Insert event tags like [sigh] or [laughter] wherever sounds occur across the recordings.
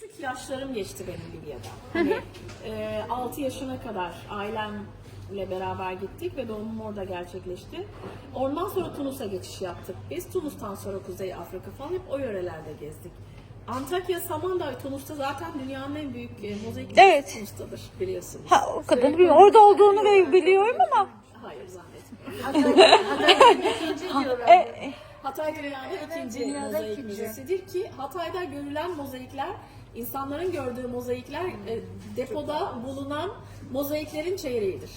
Küçük yaşlarım geçti benim Libya'da. Hani [laughs] e, 6 yaşına kadar ailemle beraber gittik ve doğumum orada gerçekleşti. Ondan sonra Tunus'a geçiş yaptık. Biz Tunus'tan sonra Kuzey Afrika falan hep o yörelerde gezdik. Antakya, Samandağ, Tunus'ta zaten dünyanın en büyük e, mozaik Evet. Tunus'tadır biliyorsunuz. Ha, o kadar bilmiyorum. Orada olduğunu ve biliyorum ama. Hayır zannetmiyorum. [laughs] E, e, Hatay dünyanın ikinci mozaik müzesidir ki Hatay'da görülen mozaikler insanların gördüğü mozaikler e, depoda bulunan mozaiklerin çeyreğidir.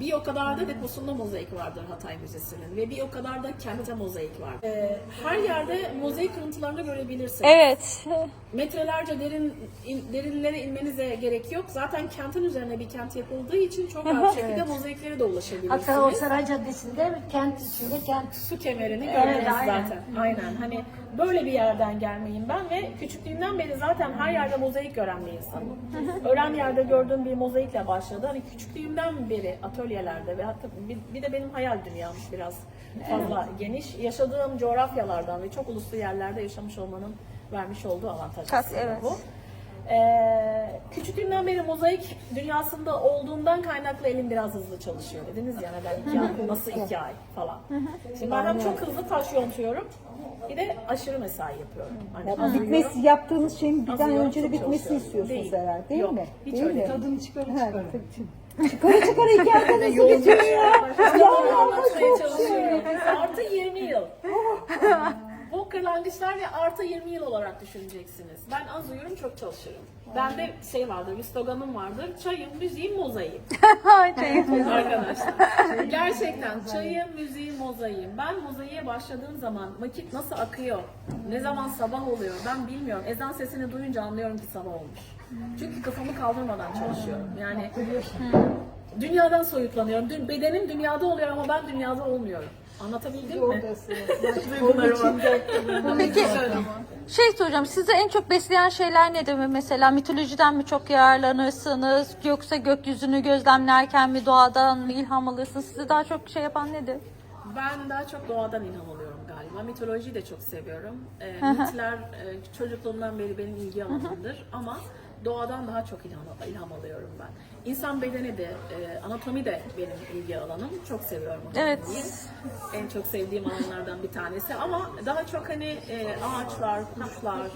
Bir o kadar da deposunda mozaik vardır Hatay Müzesi'nin ve bir o kadar da kentte mozaik var. E, her yerde mozaik kırıntılarını görebilirsiniz. evet. Metrelerce derin in, derinlere inmenize gerek yok. Zaten kentin üzerine bir kent yapıldığı için çok rahat şekilde mozaiklere de ulaşabilirsiniz. Hatta o Saray Caddesi'nde kent içinde kent su kemerini Evet, aynen. zaten. Aynen. Hani böyle bir yerden gelmeyim ben ve küçüklüğümden beri zaten her yerde mozaik gören bir insanım. Öğren yerde gördüğüm bir mozaikle başladı. Hani küçüklüğümden beri atölyelerde ve hatta bir, bir de benim hayal dünyam biraz fazla geniş. Yaşadığım coğrafyalardan ve çok uluslu yerlerde yaşamış olmanın vermiş olduğu avantaj aslında evet. bu. Ee, küçüklüğümden beri mozaik dünyasında olduğundan kaynaklı elim biraz hızlı çalışıyor. Dediniz ya neden iki ay, [laughs] nasıl iki ay falan. Şimdi ben hem çok hızlı taş yontuyorum bir de aşırı mesai yapıyorum. Hani uyuyorum, Bitmesi, yaptığınız şeyin birden uyuyorum, önce de çok bitmesini çalışıyorum. istiyorsunuz Değil. herhalde değil Yok, mi? hiç değil öyle mi? değil. Çıkara çıkara iki hafta [laughs] nasıl geçiyor ya? Yolunu anlatmaya çalışıyorum. Artı 20 yıl. [laughs] Kırlangıçlar ve artı 20 yıl olarak düşüneceksiniz. Ben az uyurum, çok çalışırım. Bende şey vardır, bir sloganım vardır. Çayım, müziğim, mozaiğim. [laughs] [laughs] Arkadaşlar. Gerçekten çayım, müziğim, mozaiğim. Ben mozaiğe başladığım zaman vakit nasıl akıyor, ne zaman sabah oluyor ben bilmiyorum. Ezan sesini duyunca anlıyorum ki sabah olmuş. Çünkü kafamı kaldırmadan çalışıyorum. Yani dünyadan soyutlanıyorum. Dün, bedenim dünyada oluyor ama ben dünyada olmuyorum. Anlatabildim mi? [laughs] [laughs] Peki şey soracağım sizi en çok besleyen şeyler nedir mi? Mesela mitolojiden mi çok yararlanırsınız yoksa gökyüzünü gözlemlerken mi doğadan mı ilham alırsınız? Sizi daha çok şey yapan nedir? Ben daha çok doğadan ilham alıyorum galiba. Mitolojiyi de çok seviyorum. Ee, mitler e, çocukluğumdan beri benim ilgi alanımdır ama doğadan daha çok ilham, ilham alıyorum ben. İnsan bedeni de, e, anatomi de benim ilgi alanım. Çok seviyorum anatomiyi. Evet. En çok sevdiğim alanlardan bir tanesi ama daha çok hani e, ağaçlar, kuşlar,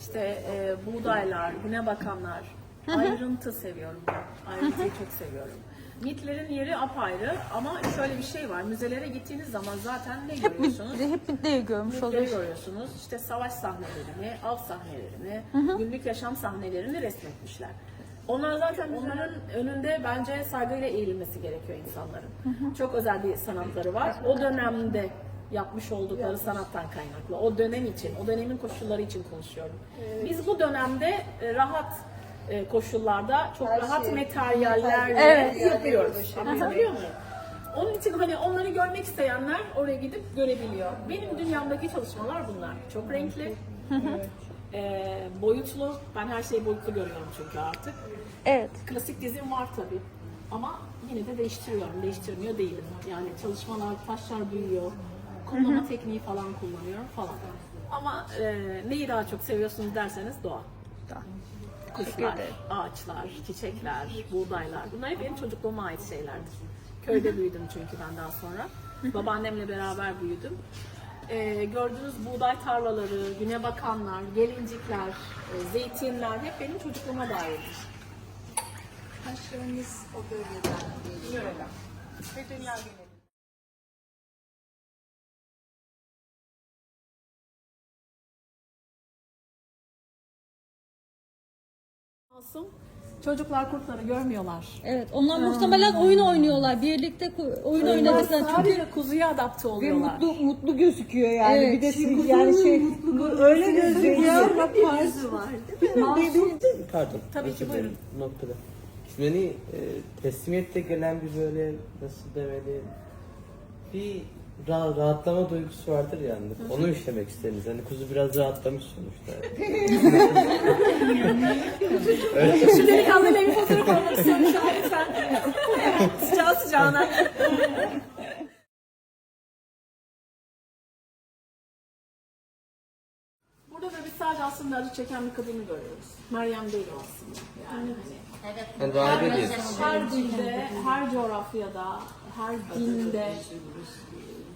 işte e, buğdaylar, güne bakanlar, ayrıntı seviyorum ben. Ayrıntıyı çok seviyorum. Mitlerin yeri apayrı ama şöyle bir şey var. Müzelere gittiğiniz zaman zaten ne Hep görüyorsunuz? bir, hep bir görmüş Mitleri oluyoruz. görüyorsunuz. İşte savaş sahnelerini, av sahnelerini, günlük yaşam sahnelerini resmetmişler. Onlar zaten onların önünde bence saygıyla eğilmesi gerekiyor insanların. Çok özel bir sanatları var. O dönemde yapmış oldukları sanattan kaynaklı. O dönem için, o dönemin koşulları için konuşuyorum. Biz bu dönemde e, rahat koşullarda çok rahat materyallerle Evet. yapıyoruz. Anlatabiliyor muyum? Onun için hani onları görmek isteyenler oraya gidip görebiliyor. Benim dünyamdaki çalışmalar bunlar. Çok renkli, e, boyutlu. Ben her şeyi boyutlu görüyorum çünkü artık. Evet. Klasik dizim var tabii. Ama yine de değiştiriyorum. Değiştirmiyor değilim. Yani çalışmalar, taşlar büyüyor. Kullanma tekniği falan kullanıyorum falan. Ama e, neyi daha çok seviyorsunuz derseniz doğa. Kuşlar, ağaçlar, çiçekler, buğdaylar. Bunlar hep benim çocukluğuma ait şeylerdir. Köyde büyüdüm çünkü ben daha sonra. Babaannemle beraber büyüdüm. Ee, gördüğünüz buğday tarlaları, güne bakanlar, gelincikler, e, zeytinler hep benim çocukluğuma dairdir. Taşlarınız o bölgeden geliyor. Ve dünya Olsun. Çocuklar kurtları görmüyorlar. Evet. Onlar muhtemelen oyun oynuyorlar. Birlikte ku- oyun oynadıklar. Çünkü Sadece kuzuya adapte Ve oluyorlar. mutlu mutlu gözüküyor yani. Evet. Bir de siz yani şey öyle gözüküyor. Bak Pardon. Tabii özür ki, dilerim buyurun. bu noktada. Şimdi hani e, teslimiyette gelen bir böyle nasıl demeli bir ra- rahatlama duygusu vardır yani. Onu işlemek istediniz. Hani kuzu biraz rahatlamış sonuçta. [laughs] Şu delikanlıyla bir fotoğraf almak istiyorum şu an lütfen. Sıcağı sıcağına. Burada da bir sadece aslında acı çeken bir kadını görüyoruz. Meryem değil o aslında. Yani hani Yani rahibe diyorsun. her dilde, her coğrafyada, her dinde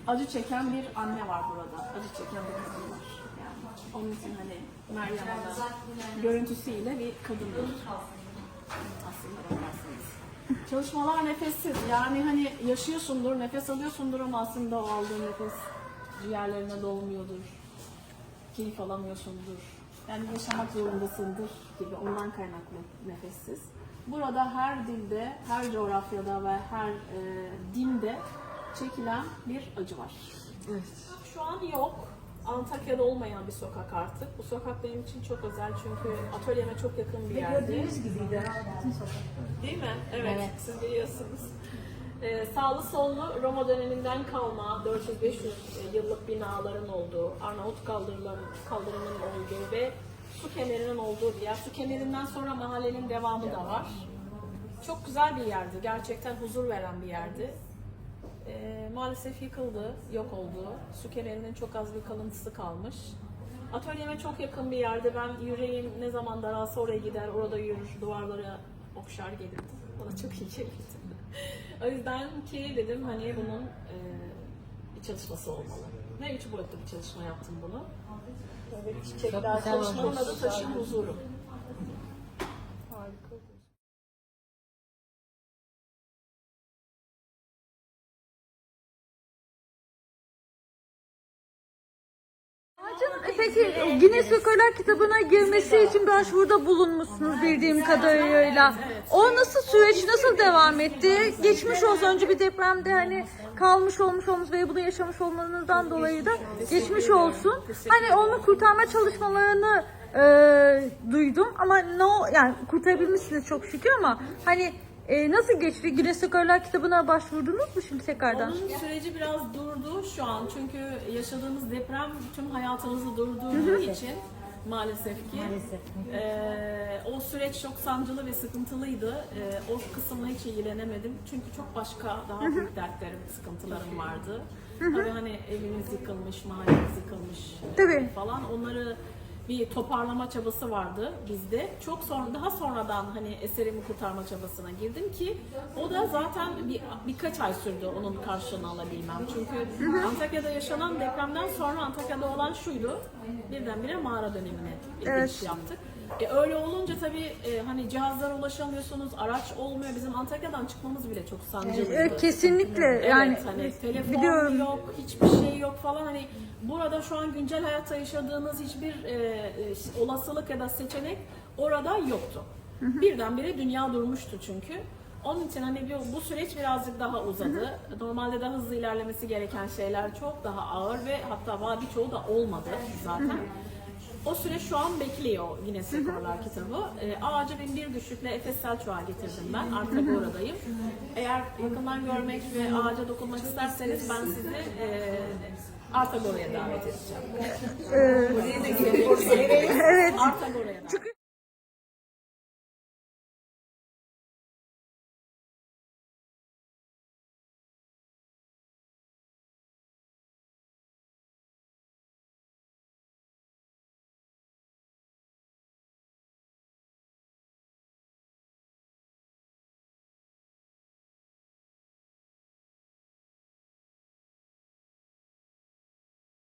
acı çeken bir anne var burada. Acı çeken bir kadın var. Yani onun için hani Meryem Ana görüntüsüyle bir kadındır. Aslında bakarsanız. Çalışmalar nefessiz. Yani hani yaşıyorsundur, nefes alıyorsundur ama aslında o aldığın nefes ciğerlerine dolmuyordur. Keyif alamıyorsundur. Yani yaşamak zorundasındır gibi ondan kaynaklı nefessiz. Burada her dilde, her coğrafyada ve her e, dinde çekilen bir acı var. Şu an yok. Antakya'da olmayan bir sokak artık. Bu sokak benim için çok özel çünkü atölyeme çok yakın bir yerde. Gördüğünüz gibiydi. Bütün sokak. Değil mi? Evet, siz biliyorsunuz. Ee, sağlı sollu Roma döneminden kalma 400-500 yıllık binaların olduğu, Arnavut kaldırıların, kaldırımının olduğu ve su kemerinin olduğu bir yer. Su kemerinden sonra mahallenin devamı da var. Çok güzel bir yerdi. Gerçekten huzur veren bir yerdi. Ee, maalesef yıkıldı, yok oldu. Su kemerinin çok az bir kalıntısı kalmış. Atölyeme çok yakın bir yerde. Ben yüreğim ne zaman daralsa oraya gider, orada yürür, duvarlara okşar gelirdim. Bana çok iyi gelirdi. o yüzden ki dedim hani bunun e, bir çalışması olmalı. Ne üç boyutlu bir çalışma yaptım bunu. Böyle çiçekler, çalışmanın adı taşın huzuru. Ağacın peki Guinness Rekorlar kitabına girmesi için başvuruda bulunmuşsunuz bildiğim kadarıyla. O nasıl süreç nasıl devam etti? Geçmiş olsun önce bir depremde hani kalmış olmuş olmuş ve bunu yaşamış olmanızdan dolayı da geçmiş olsun. Hani onu kurtarma çalışmalarını e, duydum ama ne o yani kurtarabilmişsiniz çok şükür ama hani e, nasıl geçti? Guinness Rekorlar kitabına başvurdunuz mu şimdi tekrardan? Onun süreci biraz durdu şu an çünkü yaşadığımız deprem tüm hayatımızı durdurduğu için maalesef ki eee, o süreç çok sancılı ve sıkıntılıydı. Eee, o kısımla hiç ilgilenemedim çünkü çok başka daha büyük dertlerim, sıkıntılarım vardı. Tabii hani evimiz yıkılmış, mahallemiz yıkılmış Tabii. falan onları bir toparlama çabası vardı bizde. Çok sonra daha sonradan hani eserimi kurtarma çabasına girdim ki o da zaten bir birkaç ay sürdü onun karşılığını alabilmem. Çünkü Antakya'da yaşanan depremden sonra Antakya'da olan şuydu. Birdenbire mağara dönemine Evet. yaptık. E öyle olunca tabii e, hani cihazlara ulaşamıyorsunuz, araç olmuyor. Bizim Antakya'dan çıkmamız bile çok sancılıydı. E, kesinlikle yani Evet hani telefon biliyorum. yok, hiçbir şey yok falan hani burada şu an güncel hayatta yaşadığınız hiçbir e, e, olasılık ya da seçenek orada yoktu. Birdenbire dünya durmuştu çünkü. Onun için hani bu, bu süreç birazcık daha uzadı. Normalde daha hızlı ilerlemesi gereken şeyler çok daha ağır ve hatta var birçoğu da olmadı zaten. O süreç şu an bekliyor Guinness Rekorlar kitabı. E, ağacı bin bir düşükle Efes Selçuk'a getirdim ben. Artagora'dayım. Eğer yakından görmek ve ağaca dokunmak isterseniz ben sizi e, Artagora'ya davet edeceğim. evet. Artagora'ya davet Çünkü